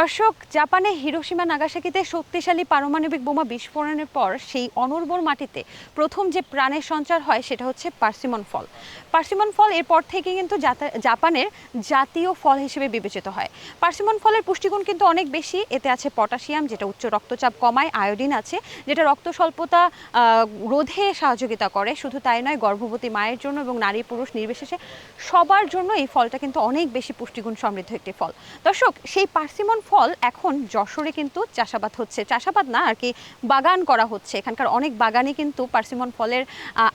দর্শক, জাপানে হিরোশিমা নাগাসাকিতে শক্তিশালী পারমাণবিক বোমা বিস্ফোরণের পর সেই অনর্বর মাটিতে প্রথম যে প্রাণের সঞ্চার হয় সেটা হচ্ছে পার্সিমন ফল। পার্সিমন ফল এরপর থেকে কিন্তু জাপানের জাতীয় ফল হিসেবে বিবেচিত হয়। পার্সিমন ফলের পুষ্টিগুণ কিন্তু অনেক বেশি। এতে আছে পটাশিয়াম, যেটা উচ্চ রক্তচাপ কমায়, আয়োডিন আছে, যেটা রক্ত স্বল্পতা রোধে সহযোগিতা করে। শুধু তাই নয়, গর্ভবতী মায়ের জন্য এবং নারী পুরুষ নির্বিশেষে সবার জন্য এই ফলটা কিন্তু অনেক বেশি পুষ্টিগুণ সমৃদ্ধ একটি ফল। দর্শক, সেই পার্সিমন ফল এখন যশোরে কিন্তু চাষাবাদ হচ্ছে। চাষাবাদ না, আর কি বাগান করা হচ্ছে। এখানকার অনেক বাগানে কিন্তু পার্সিমন ফলের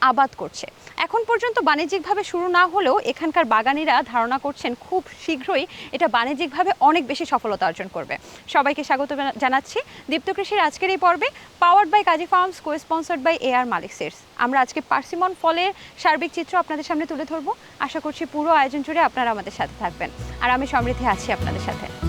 আবাদ করছে। এখন পর্যন্ত বাণিজ্যিকভাবে শুরু না হলেও এখানকার বাগানিরা ধারণা করছেন খুব শীঘ্রই এটা বাণিজ্যিকভাবে অনেক বেশি সফলতা অর্জন করবে। সবাইকে স্বাগত জানা- জানাচ্ছি। দীপ্ত কৃষির আজকের এই পর্বে powered by Kazi farms co sponsored by A R Malik seeds আমরা আজকে পার্সিমন ফলের সার্বিক চিত্র আপনাদের সামনে তুলে ধরবো। আশা করছি পুরো আয়োজন জুড়ে আপনারা আমাদের সাথে থাকবেন। আর আমি সমৃদ্ধি আছি আপনাদের সাথে।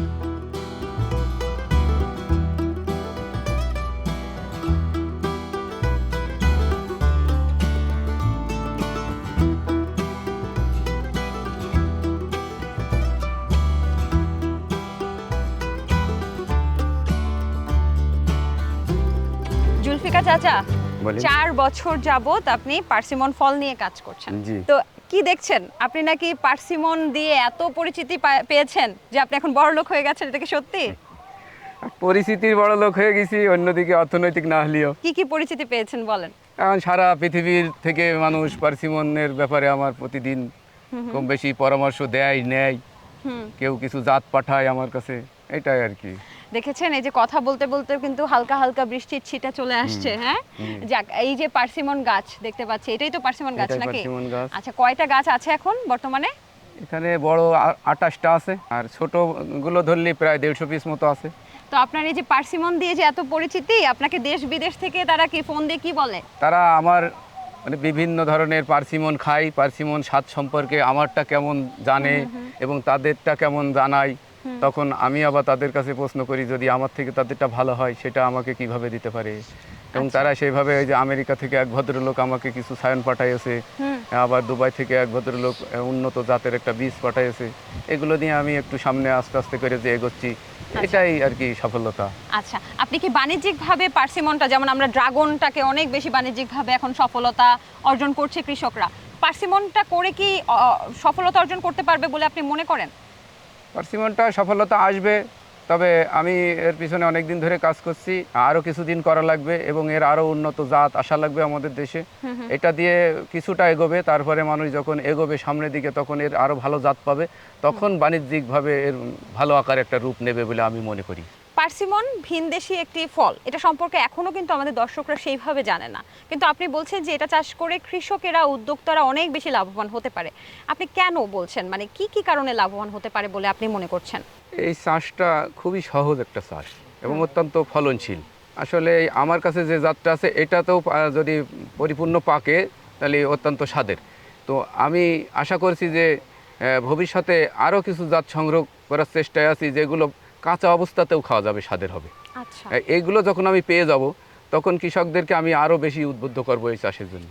জুলফিকা চাচা চার বছর যাবত আপনি পার্সিমন ফল নিয়ে কাজ করছেন। তো কি দেখছেন? আপনি নাকি পার্সিমন দিয়ে এত পরিচিতি পেয়েছেন যে আপনি এখন বড় লোক হয়ে গেছেন এটা কি সত্যি? পরিস্থিতির বড় লোক হয়ে গেছি অন্যদিকে অর্থনৈতিক না হলেও। কি কি পরিচিতি পেয়েছেন বলেন? এখন সারা পৃথিবীর থেকে মানুষ পার্সিমনের ব্যাপারে আমার প্রতিদিন কম বেশি পরামর্শ দেয় নেয়। কেউ কিছু জাত পাঠায় আমার কাছে এটাই আর কি। দেখেছেন? এই যে কথা বলতে বলতে কিন্তু হালকা হালকা বৃষ্টির ছিটা চলে আসছে হ্যাঁ? যাক এই যে পার্সিমন গাছ দেখতে পাচ্ছি এটাই তো পার্সিমন গাছ নাকি? আচ্ছা কয়টা গাছ আছে এখন বর্তমানে? এখানে বড় আ- আটাশটা আছে আর ছোটগুলো ধরলে প্রায় দেড়শো পিস মতো আছে। তো আপনার এই যে পার্সিমন দিয়ে যে এত পরিচিতি আপনাকে দেশ বিদেশ থেকে তারা কি ফোন দিয়ে কি বলে? তারা আমার মানে বিভিন্ন ধরনের পার্সিমন খাই পার্সিমন স্বাদ সম্পর্কে আমারটা কেমন জানে এবং তাদেরটা কেমন জানাই তখন আমি আবার তাদের কাছে প্রশ্ন করি যদি আমার থেকে তাদেরটা ভালো হয় সেটা আমাকে কীভাবে দিতে পারে? এবং তারা সেইভাবে ওই যে আমেরিকা থেকে এক ভদ্রলোক আমাকে কিছু সায়ন পাঠাইছে আবার দুবাই থেকে এক ভদ্রলোক উন্নত জাতের একটা বীজ পাঠাইছে। এগুলো নিয়ে আমি একটু সামনে আস্তে আস্তে করে যে এগোচ্ছি। এটাই আর কি সফলতা। আচ্ছা আপনি কি বাণিজ্যিকভাবে পার্সিমনটা যেমন আমরা ড্রাগনটাকে অনেক বেশি বাণিজ্যিকভাবে এখন সফলতা অর্জন করছে কৃষকরা পার্সিমনটা করে কি সফলতা অর্জন করতে পারবে বলে আপনি মনে করেন? পার্সিমনটা সফলতা আসবে তবে আমি এর পিছনে অনেক দিন ধরে কাজ করছি আরও কিছুদিন করা লাগবে এবং এর আরও উন্নত জাত আসা লাগবে আমাদের দেশে। এটা দিয়ে কিছুটা এগোবে তারপরে মানুষ যখন এগোবে সামনের দিকে তখন এর আরও ভালো জাত পাবে তখন বাণিজ্যিকভাবে এর ভালো আকার একটা রূপ নেবে বলে আমি মনে করি। পার্সিমন ভিনদেশি একটি ফল। এটা সম্পর্কে এখনও কিন্তু আমাদের দর্শকরা সেইভাবে জানে না। কিন্তু আপনি বলছেন যে এটা চাষ করে কৃষকেরা উদ্যোক্তারা অনেক বেশি লাভবান হতে পারে। আপনি কেন বলছেন? মানে কি কি কারণে লাভবান হতে পারে বলে আপনি মনে করছেন? এই চাষটা খুবই সহজ একটা চাষ এবং অত্যন্ত ফলনশীল। আসলে আমার কাছে যে জাতটা আছে এটাতেও যদি পরিপূর্ণ পাকে তাহলে অত্যন্ত স্বাদের। তো আমি আশা করছি যে ভবিষ্যতে আরও কিছু জাত সংগ্রহ করার চেষ্টায় আছি যেগুলো কাঁচা অবস্থাতেও খাওয়া যাবে স্বাদের হবে। আচ্ছা। এইগুলো যখন আমি পেয়ে যাব তখন কৃষকদেরকে আমি আরও বেশি উদ্বুদ্ধ করব এই চাষের জন্য।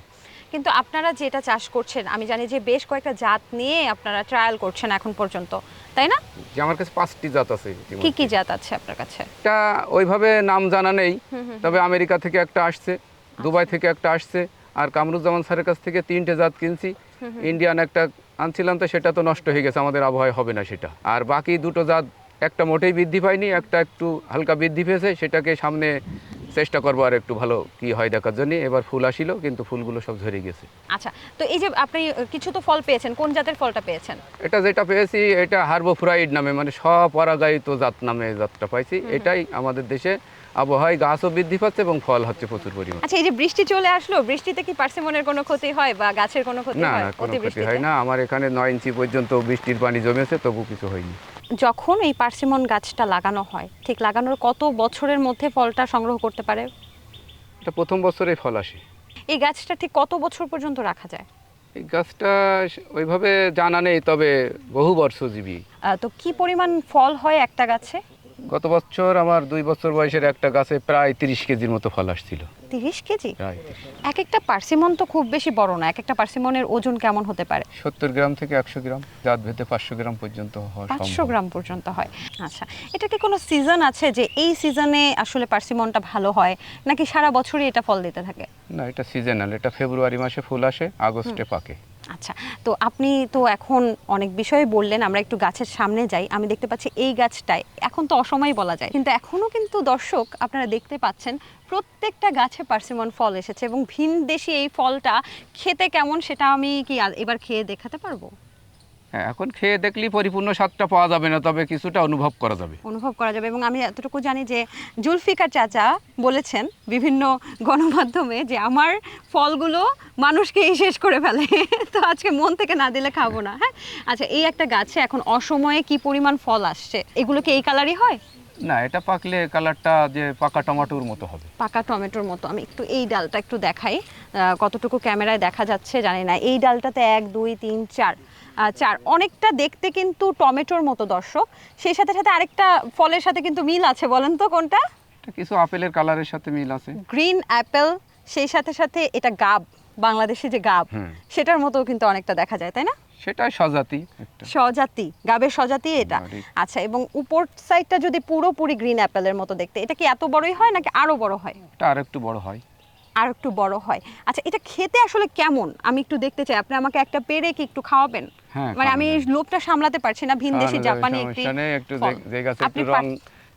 কিন্তু আপনারা যেটা চাষ করছেন আমি জানি যে বেশ কয়েকটা জাত নিয়ে আপনারা ট্রায়াল করছেন এখন পর্যন্ত তাই না? যে আমার কাছে পাঁচটি জাত আছে কি কি জাত আছে আপনার কাছে? এটা ওইভাবে নাম জানা নেই তবে আমেরিকা থেকে একটা আসছে দুবাই থেকে একটা আসছে আর কামরুজ্জামান স্যারের কাছ থেকে তিনটে জাত কিনছি। ইন্ডিয়ান একটা আনছিলাম তো সেটা তো নষ্ট হয়ে গেছে আমাদের আবহাওয়া হবে না সেটা। আর বাকি দুটো জাত একটা মোটেই বৃদ্ধি পায়নি একটা একটু হালকা বৃদ্ধি পেয়েছে সেটাকে সামনে চেষ্টা করব আর একটু ভালো কি হয় দেখার জন্য। এবার ফুল আসিল কিন্তু ফুলগুলো সব ঝরে গেছে। আচ্ছা তো এই যে আপনি কিছু তো ফল পেয়েছেন কোন জাতের ফলটা পেয়েছেন? এটা যেটা পেয়েছি এটা হার্বোফ্রাইড নামে মানে স্বপরাগায়িত জাত নামে জাতটা পাইছি। এটাই আমাদের দেশে আবহাওয়ায় গাছও বৃদ্ধি পাচ্ছে এবং ফল হচ্ছে প্রচুর পরিমাণ। আচ্ছা এই যে বৃষ্টি চলে আসলো বৃষ্টিতে কি পার্সিমনের কোনো ক্ষতি হয় বা গাছের কোনো ক্ষতি হয়? না কোনো ক্ষতি হয় না। আমার এখানে নয় ইঞ্চি পর্যন্ত বৃষ্টির পানি জমেছে তবু কিছু হয়নি। যখন এই পার্সিমন গাছটা লাগানো হয় ঠিক লাগানোর কত বছরের মধ্যে ফলটা সংগ্রহ করতে পারে? এটা প্রথম বছরে ফল আসে। এই গাছটা ঠিক কত বছর পর্যন্ত রাখা যায়? এই গাছটা ওইভাবে জানা নেই তবে বহু বর্ষজীবী। তো কি পরিমাণ ফল হয় একটা গাছে? গত বছর আমার দুই বছর বয়সের একটা গাছে প্রায় তিরিশ কেজির মতো ফল আসছিল। তিরিশ কেজি? এক একটা পার্সিমন তো খুব বেশি বড় না এক একটা পার্সিমনের ওজন কেমন হতে পারে? সত্তর গ্রাম থেকে একশো গ্রাম জাত ভেদে পাঁচশো গ্রাম পর্যন্ত হয় পাঁচশো গ্রাম পর্যন্ত হয়। আচ্ছা এটা কি কোনো সিজন আছে যে এই সিজনে আসলে পার্সিমনটা ভালো হয় নাকি সারা বছরই এটা ফল দিতে থাকে? না এটা সিজনাল এটা ফেব্রুয়ারি মাসে ফুল আসে আগস্টে পাকে। আচ্ছা তো আপনি তো এখন অনেক বিষয়ে বললেন, আমরা একটু গাছের সামনে যাই। আমি দেখতে পাচ্ছি এই গাছটায়, এখন তো অসময় বলা যায়, কিন্তু এখনও কিন্তু দর্শক আপনারা দেখতে পাচ্ছেন প্রত্যেকটা গাছে পার্সিমন ফল এসেছে এবং ভিন দেশি এই ফলটা খেতে কেমন সেটা আমি কি এবার খেয়ে দেখাতে পারব? হ্যাঁ এখন খেয়ে দেখলেই পরিপূর্ণ স্বাদটা পাওয়া যাবে না তবে কিছুটা অনুভব করা যাবে। অনুভব করা যাবে এবং আমি এতটুকু জানি যে জুলফিকার চাচা বলেছেন বিভিন্ন গণমাধ্যমে যে আমার ফলগুলো মানুষকেই শেষ করে ফেলে তো আজকে মন থেকে না দিলে খাব না হ্যাঁ? আচ্ছা এই একটা গাছে এখন অসময়ে কি পরিমাণ ফল আসছে? এগুলো কি এই কালারই হয়? না এটা পাকলে কালারটা যে পাকা টমেটোর মতো হবে। পাকা টমেটোর মতো আমি একটু এই ডালটা একটু দেখাই কতটুকু ক্যামেরায় দেখা যাচ্ছে জানি না এই ডালটাতে এক দুই তিন চার চার অনেকটা দেখতে কিন্তু টমেটোর মতো দর্শক। সেই সাথে সাথে আরেকটা ফলের সাথে কিন্তু মিল আছে বলেন তো কোনটা? এটা কিছু আপেলের কালারের সাথে মিল আছে। গ্রিন অ্যাপেল সেই সাথে সাথে এটা গাব বাংলাদেশে যে গাব সেটার মতো কিন্তু অনেকটা দেখা যায় তাই না? সেটা সজাতি একটা। স্বজাতি গাবের স্বজাতি এটা। আচ্ছা এবং উপর সাইডটা যদি পুরোপুরি গ্রিন অ্যাপেলের মতো দেখতে এটা কি এত বড়ই হয় নাকি আরও বড় হয়? এটা আর একটু বড় হয়। আর একটু বড় হয়। আচ্ছা এটা খেতে আসলে কেমন? আমি একটু দেখতে চাই। আপনি আমাকে একটা পেরে কি একটু খাওয়াবেন? হ্যাঁ, মানে আমি লোভটা সামলাতে পারছি না ভিনদেশি খাওয়ানো যাবে, জাপানি একটি একটু। যে- গাছে একটু রং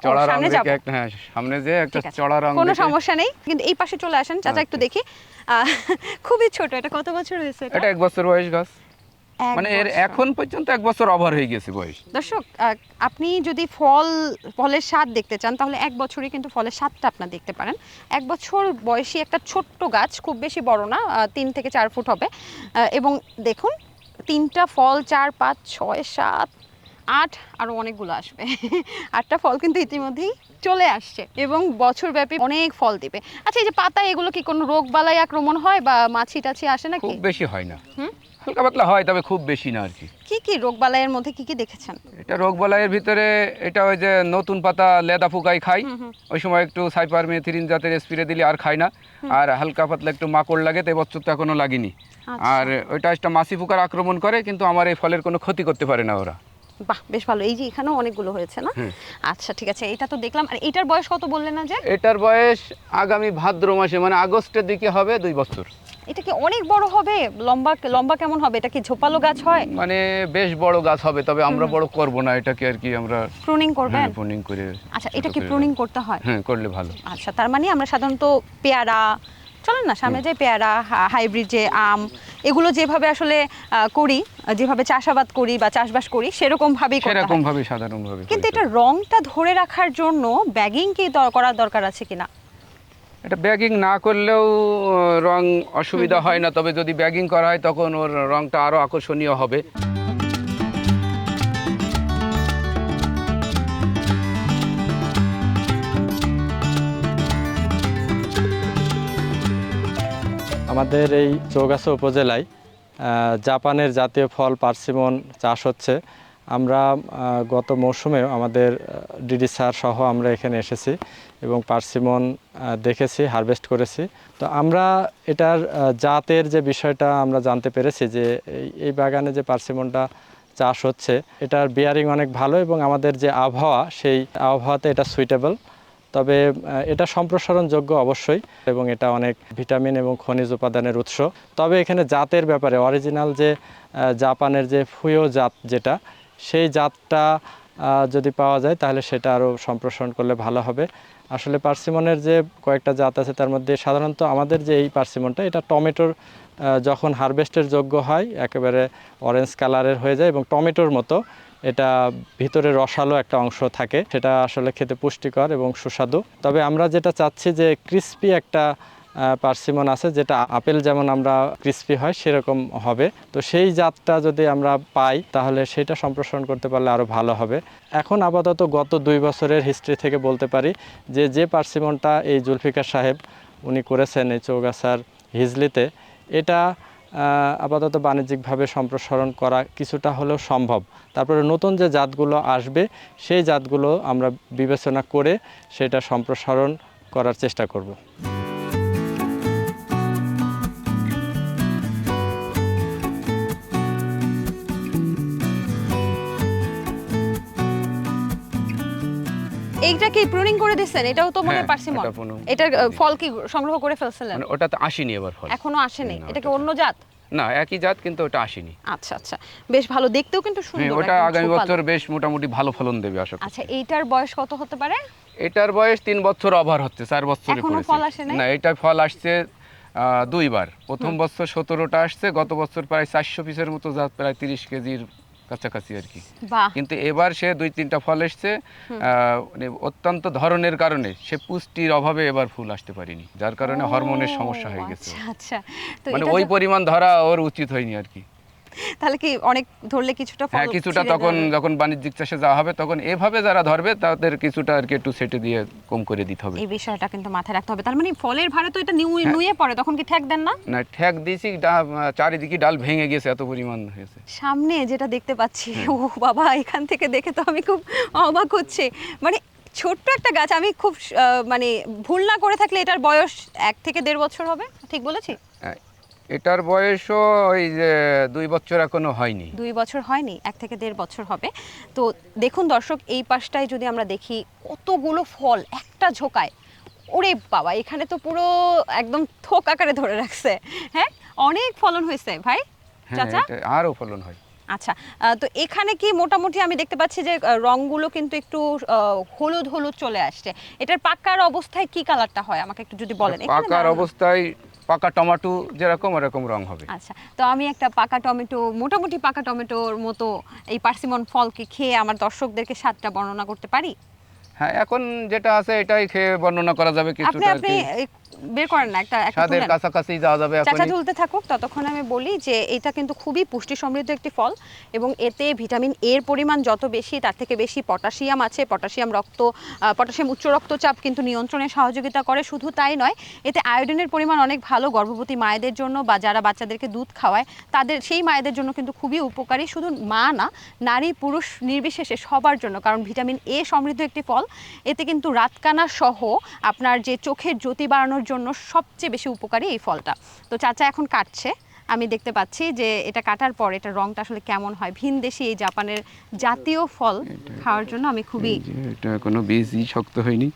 চড়া রং হ্যাঁ সামনে যে একটা চড়া রং কোনো সমস্যা নেই কিন্তু এই পাশে চলে আসেন। চাচা একটু আচ্ছা। দেখি। খুবই ছোট এটা কত বছর হয়েছে এটা? এক বছর বয়স গাছ। মানে এর এখন পর্যন্ত এক বছর ওভার হয়ে গেছে বয়স। দর্শক আপনি যদি ফল ফলের স্বাদ দেখতে চান তাহলে এক বছরই কিন্তু ফলের স্বাদটা আপনার দেখতে পারেন। এক বছর বয়সী একটা ছোট্ট গাছ খুব বেশি বড় না তিন থেকে চার ফুট হবে। এবং দেখুন তিনটা ফল চার পাঁচ ছয় সাত আট আরও অনেকগুলো আসবে। আটটা ফল কিন্তু ইতিমধ্যেই চলে আসছে এবং বছরব্যাপী অনেক ফল দিবে। আচ্ছা এই যে পাতা এগুলো কি কোনো রোগ বালাই আক্রমণ হয় বা মাছি টাছি আসে নাকি? খুব বেশি হয় না। হুম? হালকা পাতলা হয় তবে খুব বেশি না আর কি। কি কি রোগ বালাইয়ের মধ্যে কি কি দেখেছেন? এটা রোগ বলাইয়ের ভিতরে এটা ওই যে নতুন পাতা লেদা ফুকাই খাই। ওই সময় একটু সাইপার মেথিরিন জাতের স্প্রে দিলে আর খাই না। আর হালকা পাতলা একটু মাকড় লাগে তো এবছর তো এখনও লাগেনি। আচ্ছা। আর ওইটা একটা মাছি ফুকার আক্রমণ করে কিন্তু আমার এই ফলের কোনো ক্ষতি করতে পারে না ওরা। বাহ বেশ ভালো। এই যে এখানেও অনেকগুলো হয়েছে না? আচ্ছা ঠিক আছে এটা তো দেখলাম। আর এটার বয়স কত বললেন না যে এটার বয়স আগামী ভাদ্র মাসে মানে আগস্টের দিকে হবে দুই বছর। এটা কি অনেক বড় হবে? লম্বা লম্বা কেমন হবে? এটা কি ঝোপালো গাছ হয়? মানে বেশ বড় গাছ হবে তবে আমরা বড় করব না এটাকে আর কি আমরা প্রুনিং করবেন? প্রুনিং করে আচ্ছা এটা কি প্রুনিং করতে হয়। হ্যাঁ করলে ভালো। আচ্ছা তার মানে আমরা সাধারণত পেয়ারা চলেন না সামনে যে পেয়ারা হাইব্রিড যে আম এগুলো যেভাবে আসলে করি যেভাবে চাষাবাদ করি বা চাষবাস করি সেরকম ভাবেই সেরকম ভাবে সাধারণ ভাবে কিন্তু এটা রংটা ধরে রাখার জন্য ব্যাগিং কি করার দরকার আছে কিনা? এটা ব্যাগিং না করলেও রং অসুবিধা হয় না, তবে যদি ব্যাগিং করা হয় তখন ওর রংটা আরও আকর্ষণীয় হবে। আমাদের এই চৌগাছা উপজেলায় জাপানের জাতীয় ফল পার্সিমন চাষ হচ্ছে। আমরা গত মৌসুমেও আমাদের ডিডি স্যার সহ আমরা এখানে এসেছি এবং পার্সিমন দেখেছি, হারভেস্ট করেছি। তো আমরা এটার জাতের যে বিষয়টা আমরা জানতে পেরেছি যে, এই বাগানে যে পার্সিমনটা চাষ হচ্ছে, এটার বিয়ারিং অনেক ভালো এবং আমাদের যে আবহাওয়া, সেই আবহাওয়াতে এটা সুইটেবল তবে এটা সম্প্রসারণযোগ্য অবশ্যই এবং এটা অনেক ভিটামিন এবং খনিজ উপাদানের উৎস। তবে এখানে জাতের ব্যাপারে অরিজিনাল যে জাপানের যে ফুয়ো জাত যেটা সেই জাতটা যদি পাওয়া যায় তাহলে সেটা আরও সম্প্রসারণ করলে ভালো হবে। আসলে পার্সিমনের যে কয়েকটা জাত আছে তার মধ্যে সাধারণত আমাদের যে এই পার্সিমনটা, এটা টমেটোর যখন হারভেস্টের যোগ্য হয় একেবারে অরেঞ্জ কালারের হয়ে যায় এবং টমেটোর মতো এটা ভিতরে রসালো একটা অংশ থাকে। সেটা আসলে খেতে পুষ্টিকর এবং সুস্বাদু। তবে আমরা যেটা চাচ্ছি যে ক্রিস্পি একটা পার্সিমন আছে, যেটা আপেল যেমন আমরা ক্রিস্পি হয়, সেরকম হবে। তো সেই জাতটা যদি আমরা পাই, তাহলে সেটা সম্প্রসারণ করতে পারলে আরও ভালো হবে। এখন আপাতত গত দুই বছরের হিস্ট্রি থেকে বলতে পারি যে যে পার্সিমনটা এই জুলফিকার সাহেব উনি করেছেন এই চৌগাছার হিজলিতে, এটা আপাতত বাণিজ্যিকভাবে সম্প্রসারণ করা কিছুটা হলেও সম্ভব। তারপরে নতুন যে জাতগুলো আসবে, সেই জাতগুলো আমরা বিবেচনা করে সেটা সম্প্রসারণ করার চেষ্টা করব। এইটা কি প্রুনিং করে দিচ্ছেন এটাও তো মনে হয় হ্যাঁ, পার্সিমন। এটা এটার ফল কি সংগ্রহ করে ফেলছিলেন? মানে ওটা তো আসেনি এবার ফল। এখনও আসেনি। এটা কি অন্য জাত? না একই জাত কিন্তু ওটা আসেনি। আচ্ছা আচ্ছা। বেশ ভালো দেখতেও কিন্তু হ্যাঁ, সুন্দর ওটা আগামী বছর বেশ মোটামুটি ভালো ফলন দেবে আশা করি আচ্ছা এইটার বয়স কত হতে পারে? এটার বয়স তিন বছর ওভার হচ্ছে চার বছরে এখনও ফল আসে? না এটা ফল আসছে দুইবার। প্রথম বছর সতেরোটা আসছে গত বছর প্রায় চারশো পিসের মতো জাত প্রায় তিরিশ কেজির কাছাকাছি আর কি। কিন্তু এবার সে দুই তিনটা ফল এসছে আহ, মানে অত্যন্ত ধরনের কারণে সে পুষ্টির অভাবে এবার ফুল আসতে পারেনি যার কারণে হরমোনের সমস্যা হয়ে গেছে আচ্ছা আচ্ছা। মানে ওই পরিমাণ ধরা ওর উচিত হয়নি আর কি। তাহলে কি অনেক ধরলে কিছুটা হ্যাঁ কিছুটা তখন যখন বাণিজ্যিক চাষে যাওয়া হবে তখন এভাবে যারা ধরবে তাদের কিছুটা আর কি একটু সেটে দিয়ে কম করে দিতে হবে। এই বিষয়টা কিন্তু মাথায় রাখতে হবে। তার মানে ফলের ভারে তো এটা নিউ হ্যাঁ। নুয়ে পড়ে তখন কি ঠেক দেন না? না ঠ্যাক দিয়েছি চারিদিকে ডাল ভেঙে গেছে এত পরিমাণ হয়েছে। সামনে যেটা দেখতে পাচ্ছি হ্যাঁ। ও বাবা এখান থেকে দেখে তো আমি খুব অবাক হচ্ছে। মানে ছোট্ট একটা গাছ আমি খুব মানে ভুল না করে থাকলে এটার বয়স এক থেকে দেড় বছর হবে? ঠিক বলেছি? হ্যাঁ, এটার বয়সও ওই যে দুই বছর এখনও হয়নি। দুই বছর হয়নি এক থেকে দেড় বছর হবে। তো দেখুন দর্শক এই পাশটায় যদি আমরা দেখি কতগুলো ফল একটা ঝোকায়। ওরে বাবা এখানে তো পুরো একদম থোক আকারে ধরে রাখছে। হ্যাঁ অনেক ফলন হয়েছে। ভাই হ্যাঁ চাচা? এটা আরও ফলন হয়। আচ্ছা তো এখানে কি মোটামুটি আমি দেখতে পাচ্ছি যে রংগুলো কিন্তু একটু হলুদ হলুদ চলে আসছে। এটার পাকার অবস্থায় কি কালারটা হয়? আমাকে একটু যদি বলেন। পাকার অবস্থায় পাকা টমেটো যেরকম ওরকম রং হবে। আচ্ছা তো আমি একটা পাকা টমেটো মোটামুটি পাকা টমেটোর মতো এই পার্সিমন ফলকে খেয়ে আমার দর্শকদেরকে স্বাদটা বর্ণনা করতে পারি? হ্যাঁ এখন যেটা আছে এটাই খেয়ে বর্ণনা করা যাবে আপনি কিছুটা আপনি এই বের করেন না একটা একটা স্বাদের। কাছাকাছি যাওয়া যাবে এখন চাচা ঝুলতে থাকুক ততক্ষণ আমি বলি যে এটা কিন্তু খুবই পুষ্টি সমৃদ্ধ একটি ফল এবং এতে ভিটামিন এর পরিমাণ যত বেশি তার থেকে বেশি পটাশিয়াম আছে। পটাশিয়াম রক্ত পটাশিয়াম উচ্চ রক্তচাপ কিন্তু নিয়ন্ত্রণে সহযোগিতা করে শুধু তাই নয় এতে আয়োডিনের পরিমাণ অনেক ভালো। গর্ভবতী মায়েদের জন্য বা যারা বাচ্চাদেরকে দুধ খাওয়ায় তাদের সেই মায়েদের জন্য কিন্তু খুবই উপকারী। শুধু মা না নারী পুরুষ নির্বিশেষে সবার জন্য কারণ ভিটামিন এ সমৃদ্ধ একটি ফল। এতে কিন্তু রাতকানা সহ আপনার যে চোখের জ্যোতি বাড়ানোর জন্য সবচেয়ে বেশি উপকারী এই ফলটা। তো চাচা এখন কাটছে। আমি দেখতে পাচ্ছি যে এটা কাটার পর এটা রংটা আসলে কেমন হয়। ভিনদেশি এই জাপানের জাতীয় ফল খাওয়ার জন্য আমি খুবই এটা এখনও বীজই শক্ত হয়নি।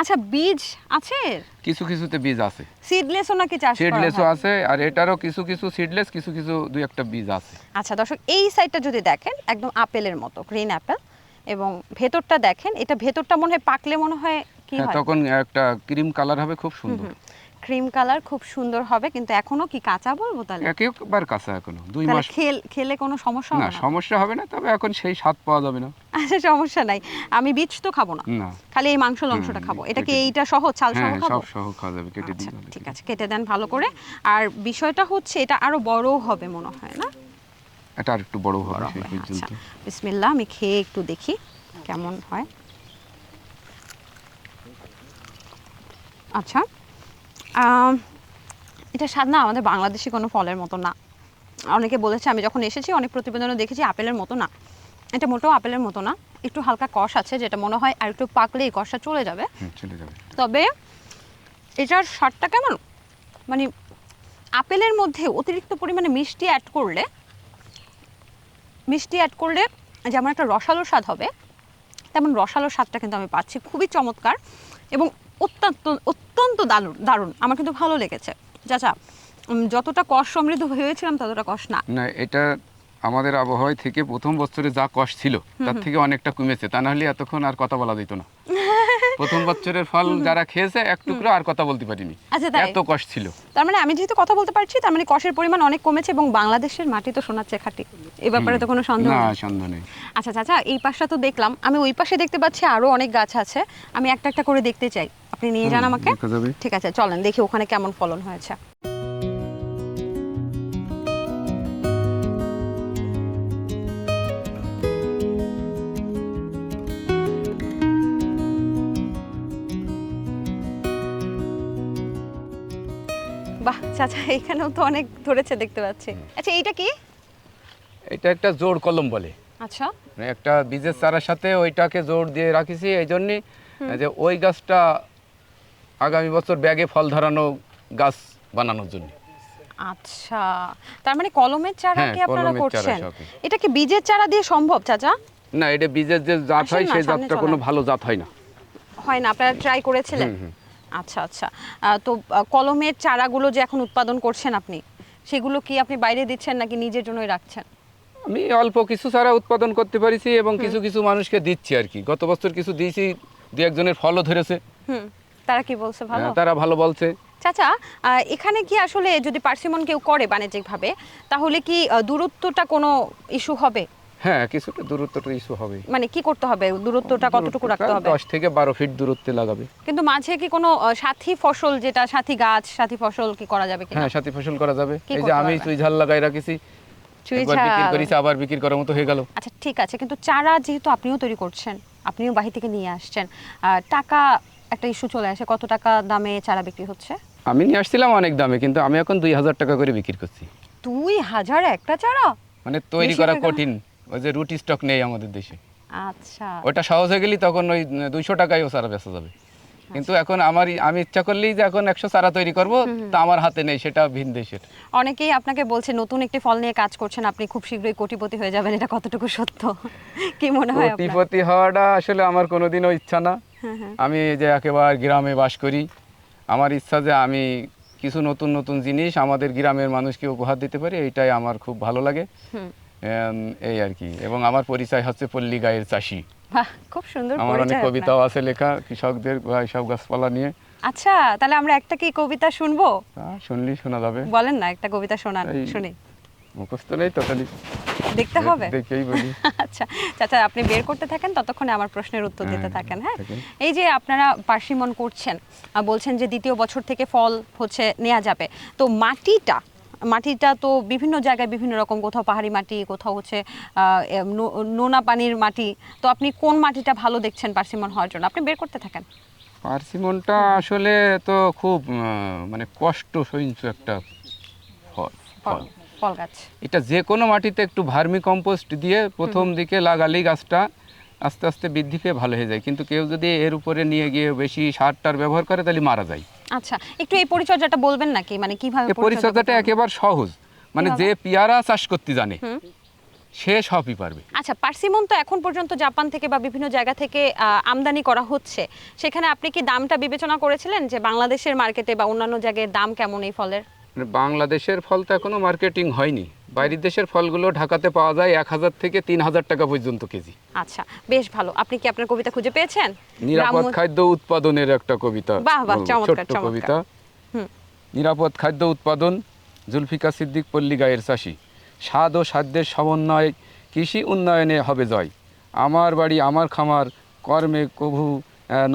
আচ্ছা বীজ আছে? কিছু কিছুতে বীজ আছে। সিডলেসও নাকি চাষ করা সিডলেসও আছে আর এটারও কিছু কিছু সিডলেস কিছু কিছু দুই একটা বীজ আছে। আচ্ছা দর্শক এই সাইডটা যদি দেখেন একদম আপেলের মতো গ্রিন অ্যাপেল এবং ভেতরটা দেখেন এটা ভেতরটা মনে হয় পাকলে মনে হয় তখন একটা ক্রিম কালার হবে খুব সুন্দর। ক্রিম কালার খুব সুন্দর হবে কিন্তু এখনও কি কাঁচা বলব তাহলে? একেবারে কাঁচা এখনও দুই মাস। খেল খেলে কোনো সমস্যা হবে না সমস্যা হবে না তবে এখন সেই স্বাদ পাওয়া যাবে না। আচ্ছা সমস্যা নাই। আমি বীজ তো খাব না। খালি এই মাংসের অংশটা খাব। এটা কি এইটা সহ চাল সহ হ্যাঁ খাব? সব সহ খাওয়া যাবে কেটে আচ্ছা দিই ঠিক আছে কেটে দেন ভালো করে। আর বিষয়টা হচ্ছে এটা আরও বড় হবে মনে হয় না? এটা আর একটু বড় হবে আচ্ছা। বিসমিল্লাহ আমি খেয়ে একটু দেখি কেমন হয়। আচ্ছা এটা স্বাদ না আমাদের বাংলাদেশি কোনো ফলের মতো না। অনেকে বলেছে আমি যখন এসেছি অনেক প্রতিবেদনে দেখেছি আপেলের মতো না। এটা মোটেও আপেলের মতো না একটু হালকা কষ আছে যেটা মনে হয় আর একটু পাকলে এই কষটা চলে যাবে। চলে যাবে। তবে এটার স্বাদটা কেমন? মানে আপেলের মধ্যে অতিরিক্ত পরিমাণে মিষ্টি অ্যাড করলে মিষ্টি অ্যাড করলে যেমন একটা রসালো স্বাদ হবে তেমন রসালো স্বাদটা কিন্তু আমি পাচ্ছি। খুবই চমৎকার এবং অত্যন্ত অত্যন্ত দারুণ দারুণ। আমার কিন্তু ভালো লেগেছে। চাচা যতটা কষ সমৃদ্ধ ভেবেছিলাম ততটা কষ না। না এটা আমাদের আবহাওয়ায় থেকে প্রথম বছরে যা কষ ছিল তার থেকে অনেকটা কমেছে। তা না হলে এতক্ষণ আর কথা বলা যেত না। প্রথম বছরের ফল যারা খেয়েছে এক টুকরো আর কথা বলতে পারিনি। আচ্ছা, এত কষ্ট ছিল। তার মানে আমি যেহেতু কথা বলতে পারছি তার মানে কষের পরিমাণ অনেক কমেছে এবং বাংলাদেশের মাটি তো শোনাচ্ছে খাঁটি এ ব্যাপারে তো কোনো সন্দেহ না সন্দেহ নেই। আচ্ছা চাচা এই পাশটা তো দেখলাম। আমি ওই পাশে দেখতে পাচ্ছি আরও অনেক গাছ আছে। আমি একটা একটা করে দেখতে চাই। আপনি নিয়ে যান আমাকে। ঠিক আছে চলেন দেখি ওখানে কেমন ফলন হয়েছে। বাহ চাচা এখানেও তো অনেক ধরেছে দেখতে পাচ্ছি। আচ্ছা এইটা কি? এটা একটা জোড় কলম বলে। আচ্ছা। মানে একটা বীজের চারার সাথে ওইটাকে জোর দিয়ে রাখিছি এই জন্যে যে ওই গাছটা আগামী বছর ব্যাগে ফল ধরানো গাছ বানানোর জন্য। আচ্ছা তার মানে কলমের চারা হ্যাঁ, কি আপনারা করছেন? এটা কি বীজের চারা দিয়ে সম্ভব চাচা? না এটা বীজের যে জাত হয় সেই জাতটা কোনো ভালো জাত হয় না। হয় না আপনারা ট্রাই করেছিলেন। আচ্ছা আচ্ছা। তো কলমের চারাগুলো যে এখন উৎপাদন করছেন আপনি সেগুলো কি আপনি বাইরে দিচ্ছেন নাকি নিজের জন্যই রাখছেন? আমি অল্প কিছু চারা উৎপাদন করতে পারিছি এবং কিছু কিছু মানুষকে দিচ্ছি আর কি। গত বছর কিছু দিয়েছি দু একজনের ফলও ধরেছে। হুম তারা কি বলছে ভালো? হ্যাঁ, তারা ভালো বলছে। চাচা এখানে কি আসলে যদি পার্সিমন কেউ করে বাণিজ্যিকভাবে তাহলে কি দূরত্বটা কোনো ইস্যু হবে? হ্যাঁ কিছুটা দূরত্বটা ইস্যু হবে। মানে কি করতে হবে? দূরত্বটা কতটুকু রাখতে হবে? দশ থেকে বারো ফিট দূরত্বে লাগাবে। কিন্তু মাঝে কি কোনো সাথী ফসল যেটা সাথী গাছ সাথী ফসল কি করা যাবে হ্যাঁ সাথে ফসল করা যাবে। এই যে আমি? চুই ঝাল লাগাই রাখেছি চুই একবার বিক্রি। আবার বিক্রি করার মতো হয়ে গেল। আচ্ছা ঠিক আছে কিন্তু চারা যেহেতু আপনিও তৈরি করছেন আপনিও বাহির থেকে নিয়ে আসছেন টাকা একটা ইস্যু চলে আসে কত টাকা দামে চারা বিক্রি হচ্ছে? আমি নিয়ে আসছিলাম অনেক দামে কিন্তু আমি এখন দুই হাজার টাকা করে বিক্রি করছি। দুই হাজার একটা চারা? মানে তৈরি করা কঠিন। ওই যে রুটি স্টক নেই আমাদের দেশে। আচ্ছা। ওটা সহজ হয়ে গেলি তখন ওই দুইশো টাকায় ও চারা বেচা যাবে। কিন্তু এখন আমার আমি ইচ্ছা করলেই যে এখন একশো চারা তৈরি করব তা আমার হাতে নেই সেটা ভিন দেশের। অনেকেই আপনাকে বলছে নতুন একটি ফল নিয়ে কাজ করছেন আপনি খুব শীঘ্রই কোটিপতি হয়ে যাবেন এটা কতটুকু সত্য? কি মনে হয় কোটিপতি হওয়াটা আসলে আমার কোনোদিনও ইচ্ছা না। হ্যাঁ, হ্যাঁ। আমি এই যে একেবারে গ্রামে বাস করি আমার ইচ্ছা যে আমি কিছু নতুন নতুন জিনিস আমাদের গ্রামের মানুষকে উপহার দিতে পারি এইটাই আমার খুব ভালো লাগে। এই আর কি। এবং আমার পরিচয় হচ্ছে পল্লী গায়ের চাষি। খুব সুন্দর আমার অনেক কবিতাও আছে লেখা কৃষকদের বা এইসব গাছপালা নিয়ে। আচ্ছা তাহলে আমরা একটা কি কবিতা শুনব? তা শুনলেই শোনা যাবে। বলেন না একটা কবিতা শোনান শুনি। মুখস্থ নেই খালি। দেখতে হবে। দেখেই বলি। আচ্ছা চাচা আপনি বের করতে থাকেন ততক্ষণে আমার প্রশ্নের উত্তর দিতে হ্যাঁ, থাকেন হ্যাঁ? এই যে আপনারা পার্সিমন করছেন বলছেন যে দ্বিতীয় বছর থেকে ফল হচ্ছে নেওয়া যাবে। তো মাটিটা মাটিটা তো বিভিন্ন জায়গায় বিভিন্ন রকম কোথাও পাহাড়ি মাটি কোথাও হচ্ছে নোনা পানির মাটি। তো আপনি কোন মাটিটা ভালো দেখছেন পার্সিমন হওয়ার জন্য? আপনি বের করতে থাকেন। পার্সিমনটা আসলে তো খুব মানে কষ্ট সহিংস একটা ফল ফল গাছ। এটা যে কোনো মাটিতে একটু ভার্মি কম্পোস্ট দিয়ে প্রথম দিকে লাগালেই গাছটা আস্তে আস্তে বৃদ্ধি পেয়ে ভালো হয়ে যায়। কিন্তু কেউ যদি এর উপরে নিয়ে গিয়ে বেশি সার টার ব্যবহার করে তাহলে মারা যায়। আচ্ছা একটু এই পরিচর্যাটা বলবেন নাকি? মানে কীভাবে পরিচর্যাটা একেবারে সহজ। মানে যে পিয়ারা চাষ করতে জানে সে সবই পারবে। আচ্ছা পার্সিমন তো এখন পর্যন্ত জাপান থেকে বা বিভিন্ন জায়গা থেকে আমদানি করা হচ্ছে। সেখানে আপনি কি দামটা বিবেচনা করেছিলেন যে বাংলাদেশের মার্কেটে বা অন্যান্য জায়গায় দাম কেমন এই ফলের? বাংলাদেশের ফল তো এখনও মার্কেটিং হয়নি। বাইরের দেশের ফলগুলো ঢাকাতে পাওয়া যায় এক হাজার থেকে তিন হাজার টাকা পর্যন্ত কেজি। আচ্ছা বেশ ভালো। আপনি কি আপনার কবিতা খুঁজে পেয়েছেন? নিরাপদ খাদ্য উৎপাদনের একটা কবিতা। ছোট্ট কবিতা। নিরাপদ খাদ্য উৎপাদন জুলফিকা সিদ্দিক পল্লী গায়ের চাষি। স্বাদ ও সাধ্যের সমন্বয় কৃষি উন্নয়নে হবে জয়। আমার বাড়ি আমার খামার কর্মে কভু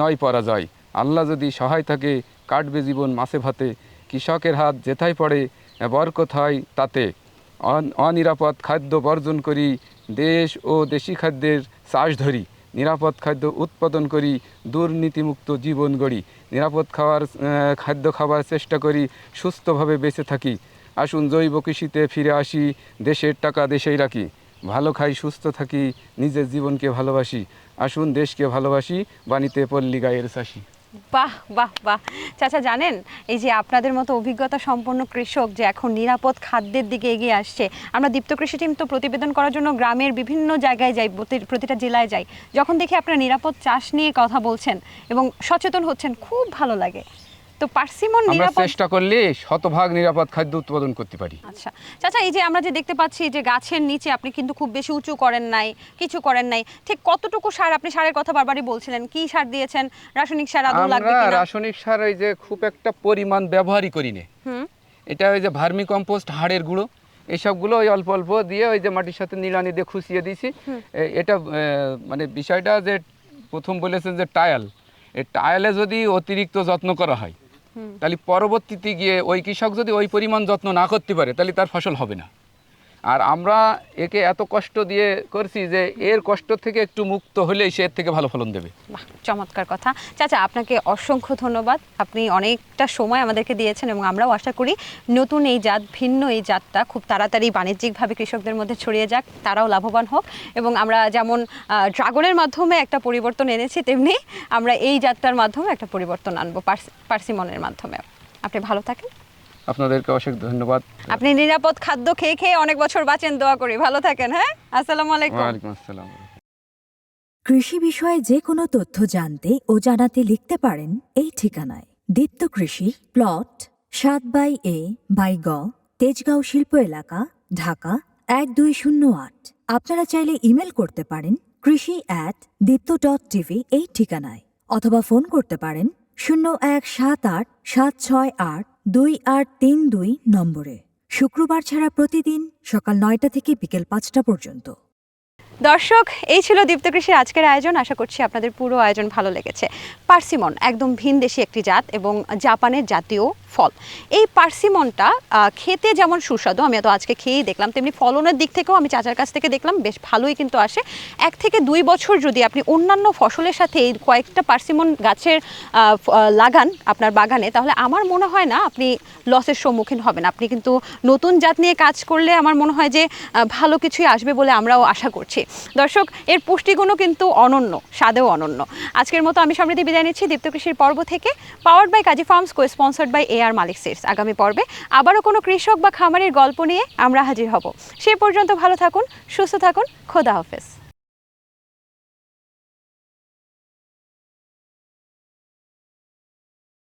নয় পরাজয়। আল্লাহ যদি সহায় থাকে কাটবে জীবন মাছে ভাতে। কৃষকের হাত যেথায় পড়ে, বরকত হয় তাতে। অন- অনিরাপদ খাদ্য বর্জন করি, দেশ ও দেশি খাদ্যের চাষ ধরি। নিরাপদ খাদ্য উৎপাদন করি, দুর্নীতিমুক্ত জীবন গড়ি। নিরাপদ খাওয়ার খাদ্য খাবার চেষ্টা করি, সুস্থভাবে বেঁচে থাকি। আসুন জৈব কৃষিতে ফিরে আসি, দেশের টাকা দেশেই রাখি। ভালো খাই, সুস্থ থাকি, নিজের জীবনকে ভালোবাসি। আসুন দেশকে ভালোবাসি, বাণীতে পল্লী গায়ের চাষি। বাহ বাহ বাহ। চাচা, জানেন, এই যে আপনাদের মতো অভিজ্ঞতা সম্পন্ন কৃষক যে এখন নিরাপদ খাদ্যের দিকে এগিয়ে আসছে, আমরা দীপ্ত কৃষি টিম তো প্রতিবেদন করার জন্য গ্রামের বিভিন্ন জায়গায় যাই, প্রতি- প্রতিটা জেলায় যাই। যখন দেখি আপনারা নিরাপদ চাষ নিয়ে কথা বলছেন এবং সচেতন হচ্ছেন, খুব ভালো লাগে। তো পার্সিমন আমরা চেষ্টা করলে শতভাগ নিরাপদ খাদ্য উৎপাদন করতে পারি। আচ্ছা। চাচা এই যে আমরা যে দেখতে পাচ্ছি যে গাছের নিচে আপনি কিন্তু খুব বেশি উঁচু করেন নাই কিছু করেন নাই ঠিক কতটুকু সার আপনি সারের কথা বারবারই বলছিলেন? কি সার দিয়েছেন? রাসায়নিক সার আদৌ লাগবে কিনা? রাসায়নিক সার ওই যে খুব একটা পরিমাণ ব্যবহারই করি না হুম। এটা ওই যে ভার্মি কম্পোস্ট হাড়ের গুঁড়ো এইসবগুলো ওই অল্প অল্প দিয়ে ওই যে মাটির সাথে নিড়ানি দিয়ে খুশিয়ে দিয়েছি। এটা মানে বিষয়টা যে প্রথম বলেছেন যে টায়াল এই টায়ালে যদি অতিরিক্ত যত্ন করা হয়। তাহলে পরবর্তীতে গিয়ে ওই কৃষক যদি ওই পরিমাণ যত্ন না করতে পারে, তাহলে তার ফসল হবে না। আর আমরা একে এত কষ্ট দিয়ে করছি যে এর কষ্ট থেকে একটু মুক্ত হলেই সে এর থেকে ভালো ফলন দেবে। চমৎকার কথা। চাচা, আপনাকে অসংখ্য ধন্যবাদ। আপনি অনেকটা সময় আমাদেরকে দিয়েছেন এবং আমরাও আশা করি নতুন এই জাত, ভিন্ন এই জাতটা খুব তাড়াতাড়ি বাণিজ্যিকভাবে কৃষকদের মধ্যে ছড়িয়ে যাক, তারাও লাভবান হোক এবং আমরা যেমন ড্রাগনের মাধ্যমে একটা পরিবর্তন এনেছি, তেমনি আমরা এই জাতটার মাধ্যমে একটা পরিবর্তন আনব, পার্স- পার্সিমনের মাধ্যমে আপনি ভালো থাকেন। আপনাদেরকে অশেষ ধন্যবাদ। আপনি নিরাপদ খাদ্য খেয়ে খেয়ে অনেক বছর বাঁচেন দোয়া করি। ভালো থাকেন হ্যাঁ? আসসালামু আলাইকুম। ওয়ালাইকুম আসসালাম। কৃষি বিষয়ে যে কোনো তথ্য জানতে ও জানাতে লিখতে পারেন এই ঠিকানায়। দীপ্ত কৃষি প্লট সাত বাই এ বাই গ তেজগাঁও শিল্প এলাকা ঢাকা এক দুই শূন্য আট। আপনারা চাইলে ইমেল করতে পারেন কৃষি অ্যাট দীপ্ত ডট টিভি এই ঠিকানায়। অথবা ফোন করতে পারেন শূন্য এক সাত আট সাত ছয় আট দুই আট তিন দুই নম্বরে। শুক্রবার ছাড়া প্রতিদিন সকাল নয়টা থেকে বিকেল পাঁচটা পর্যন্ত। দর্শক, এই ছিল দীপ্ত কৃষির আজকের আয়োজন। আশা করছি আপনাদের পুরো আয়োজন ভালো লেগেছে। পার্সিমন, একদম ভিন দেশি একটি জাত এবং জাপানের জাতীয় ফল। এই পার্সিমনটা খেতে যেমন সুস্বাদু আমি তো আজকে খেয়েই দেখলাম, তেমনি ফলনের দিক থেকেও আমি চাচার কাছ থেকে দেখলাম, বেশ ভালোই কিন্তু আসে। এক থেকে দুই বছর যদি আপনি অন্যান্য ফসলের সাথে এই কয়েকটা পার্সিমন গাছের লাগান আপনার বাগানে, তাহলে আমার মনে হয় না আপনি লসের সম্মুখীন হবেন। আপনি কিন্তু নতুন জাত নিয়ে কাজ করলে আমার মনে হয় যে ভালো কিছুই আসবে বলে আমরাও আশা করছি। দর্শক, এর পুষ্টিগুণও কিন্তু অনন্য, স্বাদেও অনন্য। আজকের মতো আমি সমৃদ্ধি বিদায় নিচ্ছি দীপ্ত কৃষির পর্ব থেকে। Powered by Kazi farms co sponsored by A R Malik seeds. আগামী পর্বে আবারও কোনো কৃষক বা খামারের গল্প নিয়ে আমরা হাজির হব। সে পর্যন্ত ভালো থাকুন, সুস্থ থাকুন, খোদা হাফেজ।